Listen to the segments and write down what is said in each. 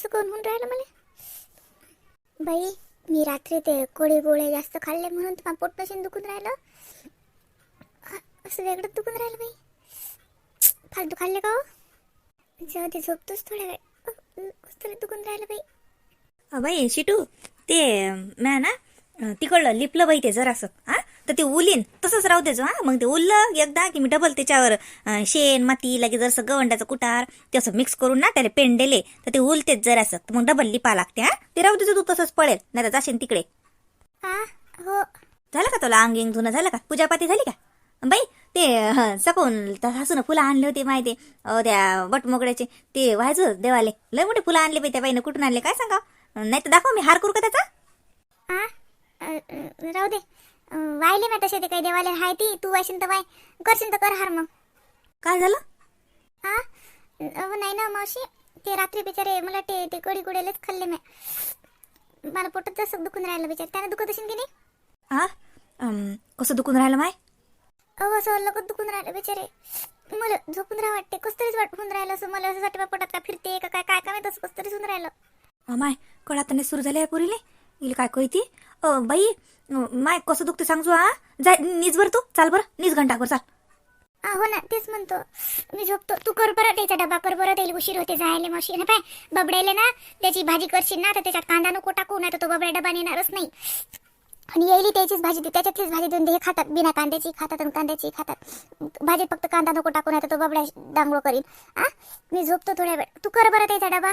असं कोण होऊन राहिलं मला? बाई मी रात्री ते कोळी गोळे जास्त खाल्ले म्हणून तुम्हाला पोट नशीन दुखून राहिलं. असं वेगळं दुखून राहिलं बाई. फालतू खाल्ले का हो? जाऊ दे झोपतोच थोड्या वेळ. दुखून राहिलं बाई. अ, बाई शिटू ते म्या ना तिकडलं लिपलं बाई ते जरासं हा? तर ते उलीन. तसंच राहू द्यायचं हा. मग ते उरलं एकदा की मी डबल त्याच्यावर शेण माती लगे जसं गवंडाचं कुटार ते असं मिक्स करून ना त्याला पेंडेले तर ते उलतेच जरासं. मग डबल लिपा लागते हा. ते राहू द्यायचं तू तसंच पळेल. नाही तर जाशील तिकडे. हो. झालं का तुला अंगिंग धुणं? झालं का? पूजापाती झाली का? बाई ते हं, सकाळून त्या सासून फुलं आणले होते माहिती त्या बटमोगड्याचे ते व्हायचं देवाले. लय मोठे फुलं आणले बाई त्या बाईनं. कुठून आणले? काय सांगा नाही तर दाखव मी हार करू का त्याचा? राहू दे. वाहिले ना तसे ते काही देवाले हाय ती तू वायशील तर वाय करशील तर कर हार मग. काय झालं? आ? अहो नाही ना मावशी ते रात्री बिचारे मला ते ते कडी कुडेलेच खाल्ले मी. मला पोटात जसं दुखून राहिलं बिचार त्याने दुखत असेल की नाही? हा अम, कसं दुखून राहिलं माय? अहो असं लगत दुखून राहिलं बिचारे. मला झोपून राहा वाटते कस तरीच वाटून राहिलं असं मला असं वाटतं पोटात का फिरते का काय काय काय तसं कस तरीच होऊन राहिलं. अ, माय कळाताने सुरू झाले पुरीले. इल काय कळती अ, बाई माय कसं दुखते सांगतो हा? जाय निज बर तू चाल बरं निज घंटाभर चाल. हो ना तेच म्हणतो. मी झोपतो. तू कर बरं त्याचा डबा कर बरं त्याला उशीर होते जायला मावशी. ना पाय बबड्याला ना त्याची भाजी करशील ना तर त्याच्यात कांदा नको टाकू नाही तर तो बबड्या डबा नेणारच नाही. आणि येईल त्याचीच भाजी दे त्याच्यातलीच भाजी देऊन दे हे खातात बिना कांद्याची खातात आणि कांद्याची खातात. भाजीत फक्त कांदा नको टाकू नाही तर तो बबड्या डांगळो करीन. आ? मी झोपतो थोड्या वेळ. तू कर बरं त्याचा डबा.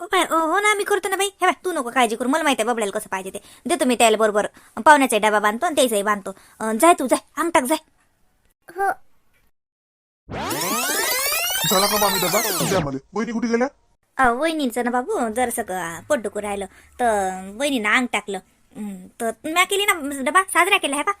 हो ना मी करतो ना बाई. हे बाय तू नको काळजी करू. मला माहिती आहे बबड्याला कसं पाहिजे ते. देतो मी त्याला बरोबर. पाहुण्याचा डबा बांधतो आणि त्याचाही बांधतो. जाय तू जाय. अंग टाक जाय. हो. झाला का मामी डबा. मला वहिनी कुठे गेल्या? अ, वहिनीचं ना बाबू जर सगळं पोट दुखू राहिलं. तर वहिनीनं अंग टाकलं तर म्या केली ना डबा? साजरा केला हे अ, म,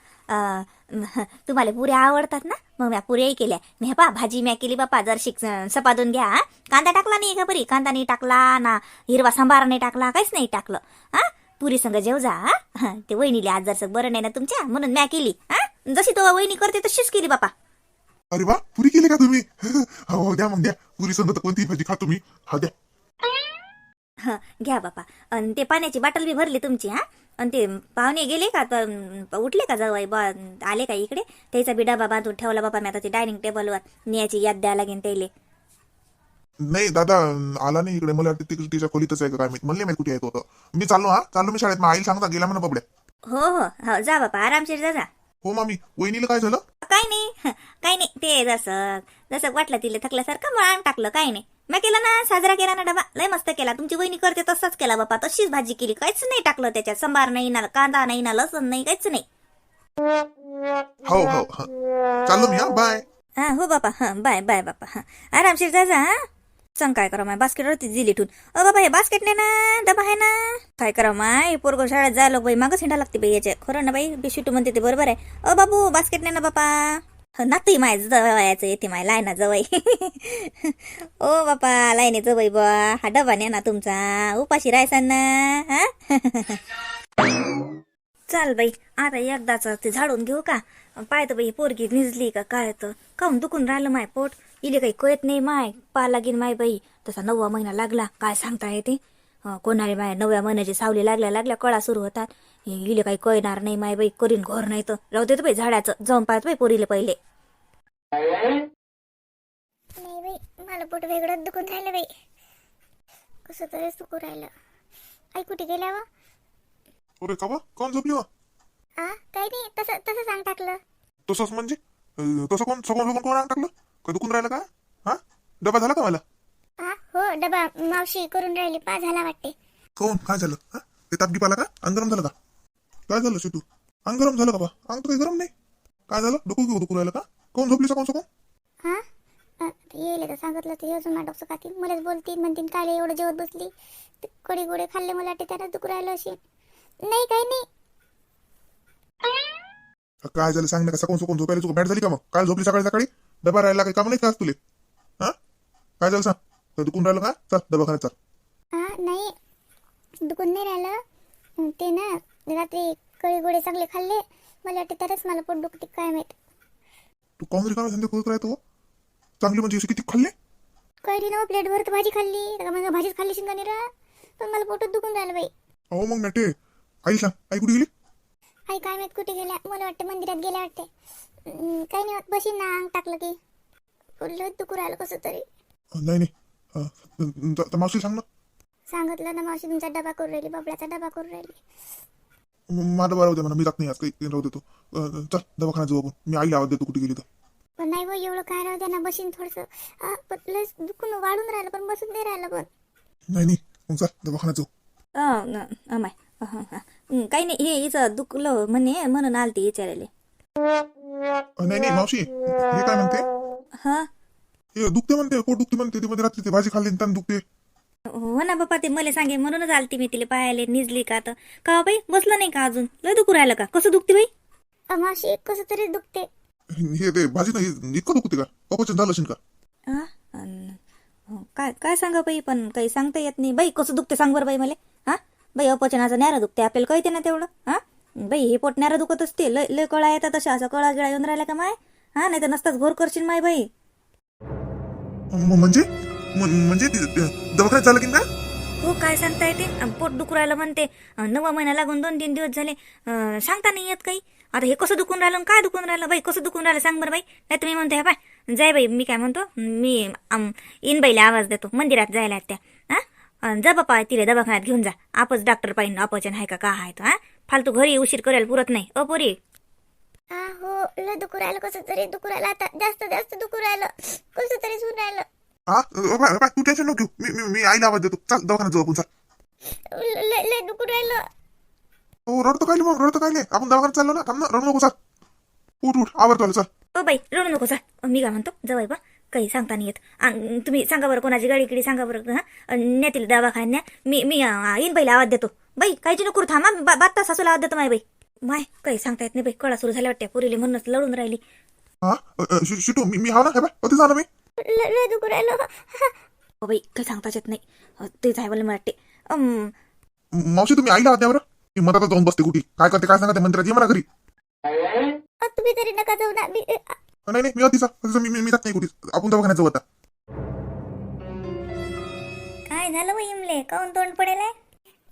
तुम्हाला पुऱ्या आवडतात ना? मग म्या पुऱ्याही केल्या. मी पा भाजी म्या केली बापा. जर शिक सपादून घ्या हा. कांदा टाकला नाही का बरी? कांदा नाही टाकला ना हिरवा सांबार नाही टाकला काहीच नाही टाकलं हा. पुरी संग जेव जा हा. ते वहिनीले आज जर बरं नाही ना तुमच्या म्हणून म्या केली हा. जशी तो वहिनी करते तशीच केली बापा. अरे वा पुरी केली का तुम्ही? हो द्या मग द्या. पुरी संग तर कोणती भाजी खातो मी हा द्या. हं, घ्या बापा. आणि ते पाण्याची बाटल बी भरली तुमची हा? आणि ते पाहुणे गेले का? तर उठले का जवळ? बा आले का इकडे? त्याचा बी डबा बांधून ठेवला बापा मी आता ते डायनिंग टेबलवर. न्यायची याद द्यायला लागेल त्याले. नाही दादा आला नाही इकडे. मला वाटतं तिकडे तिच्या खोलीतच आहे का काय माहीत. म्हणले माहिती कुठे येत होतं मी चाललो हा? चाललो मी शाळेत. मग आईला सांगता गेला म्हणा बबड्या. हो हो. हो जा बापा. आरामशीर जा जा. हो मामी. वहिनीला काय झालं? काही नाही. काही नाही. ते जसं जसं वाटलं तिला थकल्यासारखं मग टाकलं. काही नाही. मी केला ना साजरा केला ना डबा. लय मस्त केला. तुमची वहिनी करते तसाच केला बापा. तशीच भाजी केली. काहीच नाही टाकलं त्याच्यात. संभार नाही ना कांदा नाही ना लसण नाही काहीच नाही. हो हो हा. चाललो मी हा बाय. हा हो बापा. हा बाय बाय बापा. हा. आरामशीर जा जा हा. सांग काय करा माय बास्केट होती दिली ठून अ बाबा हे बास्केट नाही ना डबा आहे ना. काय करा माय पोरग शाळेत जायला बाई मागच हिंडा लागते बाई याच्या खरं ना बाई बिशिटू म्हणते ते बरोबर आहे. अ बाबू बास्केट नाही ना बापा. नातही माय जवळचं येते माय लायना जवळ ओ बापा लायने जवळ बा हा डबा ने ना तुमचा उपाशी राहायचा ना हा चाल बाई आता एकदाच ते झाडून घेऊ का पाहतो बाई पोरगी निजली का काय तर काऊन दुखून राहिलं माय पोट इले काही कळत नाही माय पा लागेल माय बाई तसा नववा महिना लागला काय सांगता येते कोणाला माय नवव्या महिन्याची सावली लागल्या लागल्या कळा सुरू होतात. हे इले काही कळणार नाही माय बाई करीन घर नाही तर. राहू देतो बाई झाडाचं जाऊन पाहतो बाई पोरीले पहिले. नाही बाई मला पोट वेगळंच दुखून राहिलं बाई. कसं तरीच दुखून राहिलं. आई कुठे गेल्या व? अरे का बा कोण झोपली वा? आ काही नाही तसं तसं सांग टाकलं. तसंच म्हणजे? अं, तसं कोण लोक कोण अंग टाकलं? का दुखून राहिलं का? हा? डबा झाला का मला? हा हो डबा मावशी करून राहिली पा झाला वाटते. कोण काय झालं? हा? ते ताप आला का? अंग गरम झालं का? काय झालं शिटू अंग गरम झालं का बा? अंग तर काही गरम नाही. काय झालं? डोकं घेऊ दुखून राहिलं का? कोण झोपली कोण कोण हा? अ, येईल तर सांगितलं ते अजून नाटक खातील मलाच बोलतील म्हणतील काय रे एवढं जेवत बसली. ते कोडी गोडे खाल्ले मला वाटते त्यानं दुखू राहिलं अशी नाही काही नाही. काय झालं? सांग ना का सकाळून सकाळून झोपायला तुला बॅट झाली का मग? काल झोपली सकाळी सकाळी? डबा राहिला काही काम नाही का आज तुले? हा? काय झालं सांग? तर दुखून राहिलं का? चल खायला चल. हा नाही. दुखून नाही राहिलं. ते ना रात्री कळी गोडे चांगले खाल्ले. मला वाटते तरच मला पोट दुखते काय माहीत. तू काऊन रिकामे धंदे करत राहतो चांगली म्हणजे अशी किती खाल्ले? काही ना प्लेटवर तर भाजी खाल्ली. तर मग भाजीच खाल्ली शिंगाने रा पण मला पोटात दुखून राहिलं बाई. अहो मग नाटे. आई सांग आई कुठे गेली? आई काय माहीत कुठे गेल्या. मला वाटतं मंदिरात गेल्या वाटते. अं, काही नाही होत बशीन ना अंग टाकलं की. लय दुखू राहिलं कसं तरी. नाही नाही. अं, त- त- मावशी सांग ना. सांगितलं ना मावशी तुमचा डबा करून राहिली बाबळाचा डबा करून राहिली. म- माझं बरं होते म्हणा मी जात नाही आज काही राहू देतो चल दवाखान्यात जाऊ आपण. मी आईला आवाज देतो कुठे गेली तर. पण नाही बा एवढं काय राहू द्या ना बशीन थोडंसं. पण लय दुखून वाढून राहिलं पण बसून नाही राहिलं पण. नाही नाही मग चल दवाखान्यात जाऊ. अमाय काही नाही हे हिचं दुखलं म्हणे म्हणून आलती विचारायला नाही नाही मावशी हे काय म्हणते? हा? हे दुखते म्हणते पोट दुखते म्हणते ते मध्ये रात्री ते भाजी खाल्ली त्यानं दुखते. हो ना बाप्पा ते मला सांगे म्हणूनच आलती मी तिला पाहायला निजली का तर का हो बाई बसलं नाही का अजून? लय दुखू राहिलं का? कसं दुखते बाई? अं, मावशी कसं तरी दुखते. हे ते भाजी नाही इतकं दुखते का? अपचन झालं असेल का? हा? अन- हो, काय काय सांगा बाई पण काही सांगता येत नाही. बाई कसं दुखते सांग बरं बाई मला. हा बाई अपचनाचं नॅरा दुखते आपल्याला कळते ना तेवढं. हा बाई हे पोट नॅरा दुखत असते लय लय कळा येतात तशा असं कळा गिळा येऊन राहिला का माय? हा नाही तर नसताच घोर करशील माय बाई. म- म्हणजे? म- म्हणजे दवाखान्यात झालं की काय हो काय सांगता येते? अन पोट दुखू राहिलं म्हणते. अन नवा महिना लागून दोन तीन दिवस झाले. अं, सांगता नाही येत काही. आता हे कसं दुखून राहिलं अन काय दुखून राहिलं? बाई कसं दुखून राहिलं सांग बरं बाई. नाही तुम्ही म्हणते बाय जाय बाई मी काय म्हणतो? मी आम इन बाईला आवाज देतो. मंदिरात जायला त्या हा? अन जा बापा तिला दवाखान्यात घेऊन जा. आपच डॉक्टर पाहिजे अपचन आहे का काय आहे तो हा? फालतू घरी उशीर करायला पुरत नाही. अपोरी हो लय दुखू राहिलं कसं तरी दुखू राहिलं. आता जास्त जास्त दुखू राहिलं. कसं तरी सुन राहिलं. हा अ, बाय- बाय, तू टेन्शन नको घेऊ. मी मी- मी आईला आवाज देतो. चल दवाखान्यात जाऊ आपण चल. लय दुखू राहिलं. हो रडतो काय मग रडतो काय आपण दवाखान्यात चाललो ना थांब ना रडू नको चल. उठ उठ आवडतो आलं चल. ओ बाई रडू नको सर मी काय म्हणतो? जवळ बा काही सांगता नाही येत. अन तुम्ही सांगा बरं कोणाची गाडी किडी सांगा बरं हा? नेतील दवाखान्या मी मी अं, येईन बाईला आवाज देतो. बाई काहीची नको करू थांबा. बा- बात्ता सासूला आवाज देतो माय बाई. माय काही सांगता येत नाही बाई. कळा सुरू झाल्या वाटते पुरीले म्हणूनच लढून राहिली. हा? अ, अ, शि- शिटू मी मी हा ना हे बाय कधी झालं मी. लय दुखू राहिलं. बाई काही सांगताच येत नाही. अं, तेच आहे मला वाटते. अं, मावशी तुम्ही आईला आवाज द्या बरं मी जाऊन बसते कुठे? काय करते काय सांगा ते मंदिरात ये मला घरी. अ, तुम्ही तरी नका जाऊ ना. मी अ, नाही नाही मी अतिसा अतिसा मी मी मी जात नाही कुठे. आपण दवाखान्यात जाऊ आता. काय झालं बाई इमले काऊन तोंड पडेल? आहे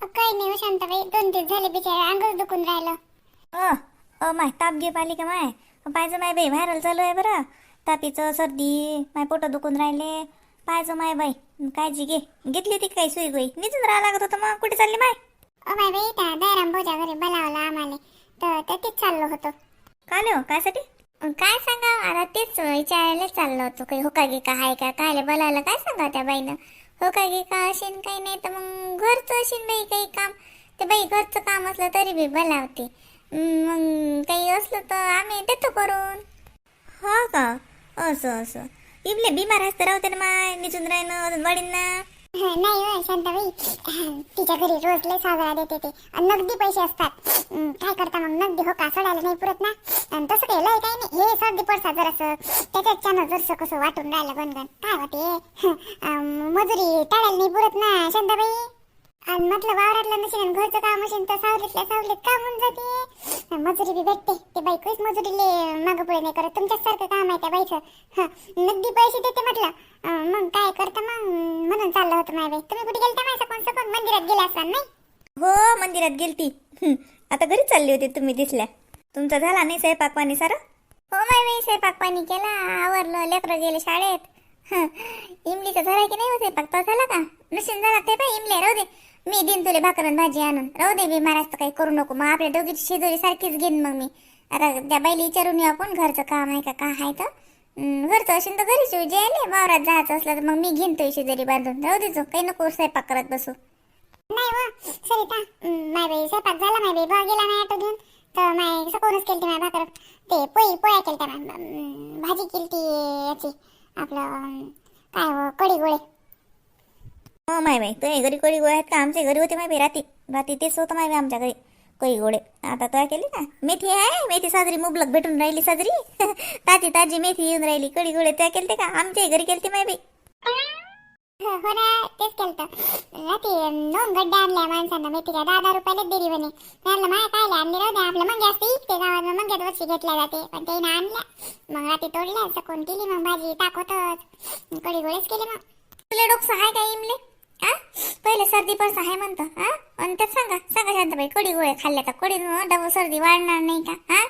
काही नाही हो शांताबाई. दोन दिवस झाले बिचारा. अंगच दुखून राहिलं. अ अ माय ताप घे पाली का माय? पाहिजे माय बाई व्हायरल चालू आहे बरं. तापीचं सर्दी माय पोट दुखून राहिले. पाहिजे माय बाई काळजी घे. घेतली होती काही सुई गोई? निघून राहा लागत होतं मग. कुठे चालली माय? ओ माय बाई त्या दयाराम भाऊच्या घरी बोलावलं आम्हाला. तर तेच चाललो होतो. काय हो कायसाठी? अ, काय सांगा? आता तेच विचारायला चाललो होतो. काही होका गे का हाय का? काय बोलायला काय सांगा त्या बाईनं? होका गे का असेल काही नाही तर मग घरचं असेल बाई काही काम. ते बाई घरचं काम असलं तरी बी बोलावते. अं, मग काही असलं तर आम्ही देतो करून. हो का? असं असं. इमले बिमार असते राहते ना माय निघून राहिनं वाढीन ना नाही हो शांताबाई. तिच्या घरी रोज लय साजरा देते ते. नगदी पैसे असतात. अं, काय करता मग? नगदी हो का? सोडायला नाही पुरत ना. आणि तसं काही लय काही नाही. हे सर्दी पडसा जरासं. त्याच्यात छान जरसं कसं वाटून राहिलं गणगण काय होते? अं, मजुरी टाळायला नाही पुरत ना शांताबाई? आणि म्हटलं वावरातलं आणि घरचं काम असेल तर सावलीतल्या सावलीत काम होऊन जाते. मजुरी बी भेटते. ते बाई मजुरीले मागं पुढे नाही करत. तुमच्यासारखं काम आहे त्या बाईचं. हं, नगदी पैसे देते म्हटलं. मग काय करता मग? म्हणून चाललं होतं माय बाई. तुम्ही कुठे गेलता माझ्या कोण सकून मंदिरात गेला असाल नाही? हो मंदिरात गेलती. आता घरी चालली होती तुम्ही दिसल्या. तुमचा झाला नाही स्वयंपाक पाणी सारं? हो माय बाई स्वयंपाक पाणी केला. आवरलं लेकरं गेले शाळेत. इमलीचा झाला की नाही हो स्वयंपाक? तो झाला का? नशीन झाला ते बाई? इमले राहू दे. मी दिन तुले भाकर भाजी आणून. राहू दे बिमार असतं काही करू नको. मग आपल्या दोघीची शेजारी सारखीच घेईन मग मी. आता त्या बाईला विचारून येऊ आपण घरचं काम आहे का काय आहे तर. घरचं असेल तर घरीच येऊ. जे वावरात जायचं असलं तर मग मी घेईन तो शेजारी बांधून. राहू दे जो काही नको स्वयंपाक करत बसू. नाही व सरिता माय बाई स्वयंपाक झाला माय बाई. भाव गेला नाही ऑटो घेऊन तर माय सकोनच केलती माय भाकर? ते पोळी पोळ्या केलत्या माय भाजी केलती याची. आपलं अं, काय हो कढी गोळे हो माय बाई तुझ्या घरी कोळी गोळे आहेत का आमच्या घरी होते माय बाई राती राती तेच होतं माय बाई आमच्या घरी कोळी गोळे आता तुला केली का मेथी आहे मेथी साजरी मुबलक भेटून राहिली साजरी ताजी ताजी मेथी येऊन राहिली कडी गोळे त्या केलते का आमच्या घरी केलते माय बाई हो ना तेच केलतं रात्री दोन गड्डे आणल्या माणसांना मेथीच्या दहा दहा रुपयाला दिली म्हणे माय काय आणले राहू द्या आपलं मंग्या असते इकते गावात मग मंग्यात वर्षी घेतल्या जाते पण ते आणल्या मग रात्री तोडल्या केली मग भाजी कढी गोळेच केले मग तुला डोकं आहे का इमले आ? पहिले सर्दी पण आहे म्हणतो हा आणि त्यात सांगा सांगा शांताबाई कडी गोळे खाल्ल्या तर कडी डबल सर्दी वाढणार नाही का? हा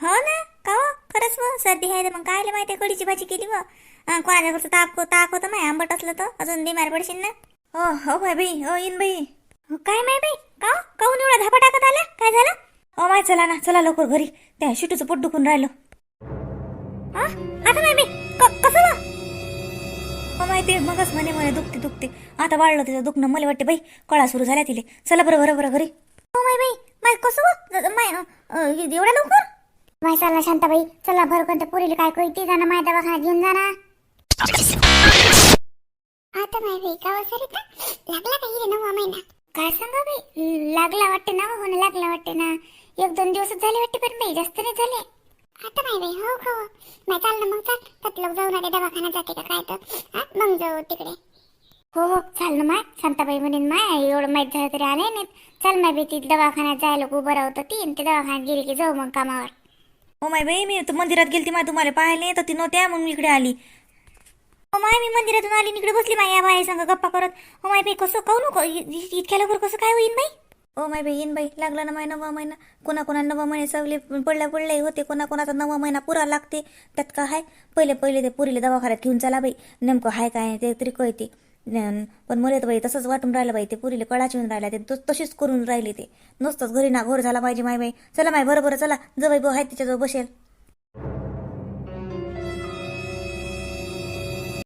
हो ना का हो? खरंच मग सर्दी आहे तर मग कायले माहिती कढीची भाजी केली व? कोणाच्या घरचं ताप ताक होतं माय आंबट असलं तर अजून बिमार पडशील ना? हो हो बाय बाई हो इन बाई. काय माय बाई? का काऊन एवढा धापा टाकत आला? काय झालं? ओ माय चला ना चला लवकर घरी. त्या शिटूचं पोट दुखून राहिलं. हा? आता माय बाई कसं वा? हो माहिती मगच म्हणे म्हणे दुखते दुखते. आता वाढलं तिचं दुखणं मला वाटते बाई कळा सुरू झाल्या तिले. चला बरं बरं बरं घरी. हो माय बाई माय कसं माय एवढ्या लवकर? माय चला शांताबाई. चला बरं कोणत्या पुरीला काय कळते जाणं माय दवाखान्यात घेऊन जाणार आता माय बाई का हो, सरिता लागला का हिरे नवा महिना? काय सांगा बाई? लागला वाटते ना होणं लागला वाटते ना. एक दोन दिवसच झाले वाटते पण बाई जास्त नाही झाले. आता माय बाई हो हो नाही चाल ना मग चाल त्यात लोक जाऊन आले दवाखान्यात जाते का काय तर हा, मग जाऊ तिकडे हो हो चाल ना माय शांताबाई म्हणेन माय एवढं माहीत झालं तरी आले नाही चाल माय बाई ती दवाखान्यात जायला उभं राहतं ती आणि ते दवाखान्यात गेली की जाऊ मग कामावर हो माय बाई मी तर मंदिरात गेलती माय तुम्हाला पाहिले तर ती नव्हत्या मग मी इकडे आली हो माय मी मंदिरातून आली इकडे बसली माय या बाई संग गप्पा करत हो माय बाई कसं काऊ नको इ- इ- इतक्या लवकर कसं काय होईन बाई ओ माय बाई येईन बाई लागला ना माय नवा महिना. कोणा कोणा नवा महिने सवले पडल्या पडले होते. कोणा कोणाचा नवा महिना पुरा लागते. त्यात का हाय? पहिले पहिले ते पुरीले दवाखान्यात घेऊन चला बाई. नेमकं हाय काय ते तरी कळते. पण मला तर बाई तसंच वाटून राहिलं बाई. ते पुरीले कळाची येऊन राहिल्या. ते तशीच करून राहिली ते. नुसतंच घरी ना घोर झाला पाहिजे माय बाई. चला माय बरोबर चला. जवळ भाऊ आहे तिच्याजवळ बसेल.